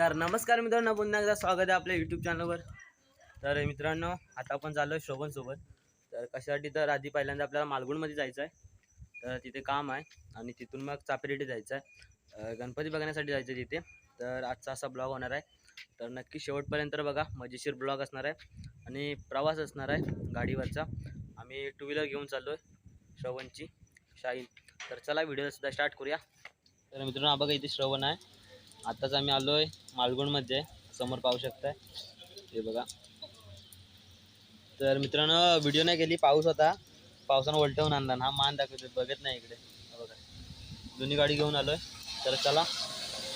तर नमस्कार मित्रांनो पुन्हा एकदा स्वागत आहे आपल्या यूट्यूब चॅनलवर तर मित्रांनो आता आपण चाललो आहे शोभनसोबत तर कशासाठी तर आधी पहिल्यांदा आपल्याला मालगुणमध्ये जायचं आहे तर तिथे काम आहे आणि तिथून मग चापेरेटी जायचं आहे गणपती बघण्यासाठी जायचं आहे तिथे. तर आजचा असा ब्लॉग होणार आहे. तर नक्की शेवटपर्यंत बघा मजेशीर ब्लॉग असणार आहे आणि प्रवास असणार आहे गाडीवरचा. आम्ही टू व्हीलर घेऊन चाललो आहे श्रवणची शाईन तर चला व्हिडिओ सुद्धा स्टार्ट करूया. तर मित्रांनो हा बघा इथे श्रवण आहे. आत्ताच आम्ही आलो आहे मालगुणमध्ये समोर पाहू शकताय. हे बघा. तर मित्रांनो व्हिडिओ नाही केली पाऊस होता. पावसानं उलटवून आणला हा मान दाखवतो बघत नाही इकडे. बघा. जुनी गाडी घेऊन आलोय. तर चला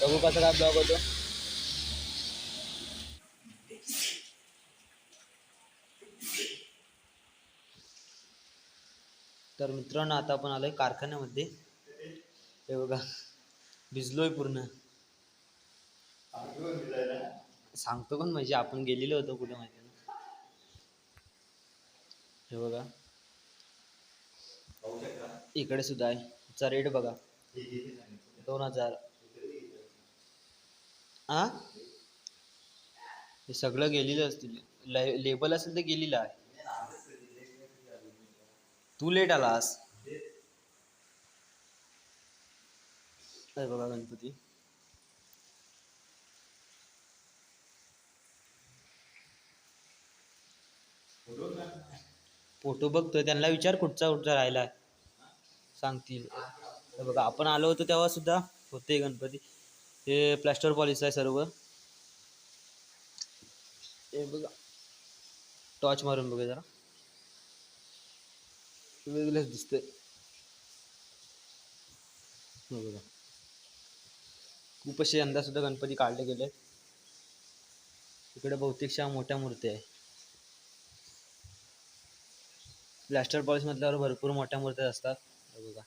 बघू कसं काय ब्लॉग होतो. तर मित्रांनो आता आपण आलोय कारखान्यामध्ये. हे बघा. भिजलोय पूर्ण. सांगतो पण म्हणजे आपण गेलेलो होतो कुठे माहिती ना? हे बघा. इकडे सुद्धा आहे. चा रेट बघा. दोन हजार. हा हे सगळं गेलेलं असतील. लेबल असेल तर गेलेलं आहे. तू लेट आलास. बघा गणपती. फोटो बघतोय त्यांना विचार कुठचा कुठचा राहिला सांगतील. बघा आपण आलो होतो तेव्हा सुद्धा होते गणपती. हे प्लॅस्टर पॉलिश आहे सर्व. हे बघा. टॉर्च मारून बघा जरा. वेगळंच दिसतंय. बघा. खूप असे यंदा सुद्धा गणपती काढले गेले इकडे बहुतेकशा मोठ्या मूर्ती आहे प्लॅस्टर पॉलिश म्हटल्यावर भरपूर मोठ्या मूर्त्या असतात. हे बघा.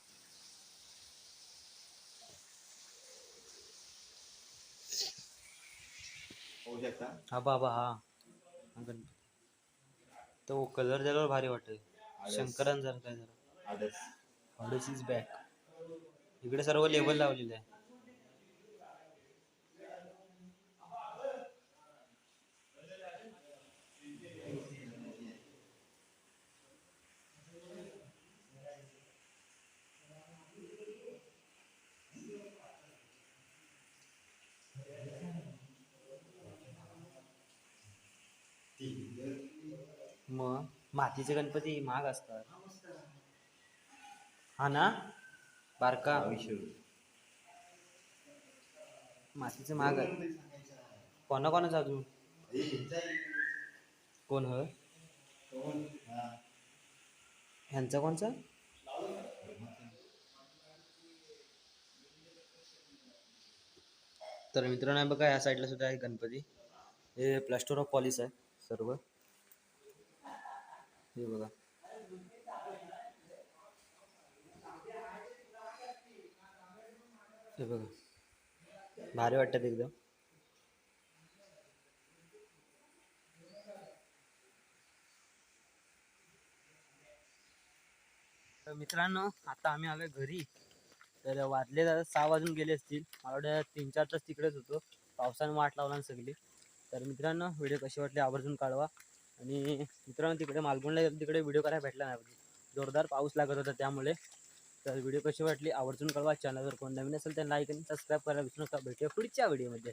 होऊ शकता? हा बाबा हा. तो कलर त्याला भारी वाटेल. जर. इज बॅक इकडे सर्व लेबल लावलेलं आहे. मग मातीचे गणपती महाग असतात. हा ना? बारका? मातीचे महाग आहे कोणा कोणाचं अजून? कोण ह? ह्यांचा कोणचा? तर मित्रांनो बघा या साईडला सुद्धा आहे गणपती. हे प्लास्टर ऑफ पॉलिश आहे सर्व. हे बघा. हे बघा. भारी वाटतात एकदम. तर मित्रांनो आता आम्ही आलोय घरी. तर वाजले दादा सहा वाजून गेले असतील. मला वाटतं तीन चार तास तिकडेच होतो. पावसानं वाट लावला सगळी. तर मित्रांनो व्हिडिओ कसे वाटले आवर्जून काढवा. आणि मित्रांनो तिकडे मालगुणला तिकडे व्हिडिओ करायला भेटला नाही. जोरदार पाऊस लागत होता त्यामुळे. तर व्हिडिओ कशी वाटली आवर्जून कळवा. चॅनलवर कोण नवीन असेल तर लाईक आणि सबस्क्राईब करायला विसरू नका. भेटूया पुढच्या व्हिडिओमध्ये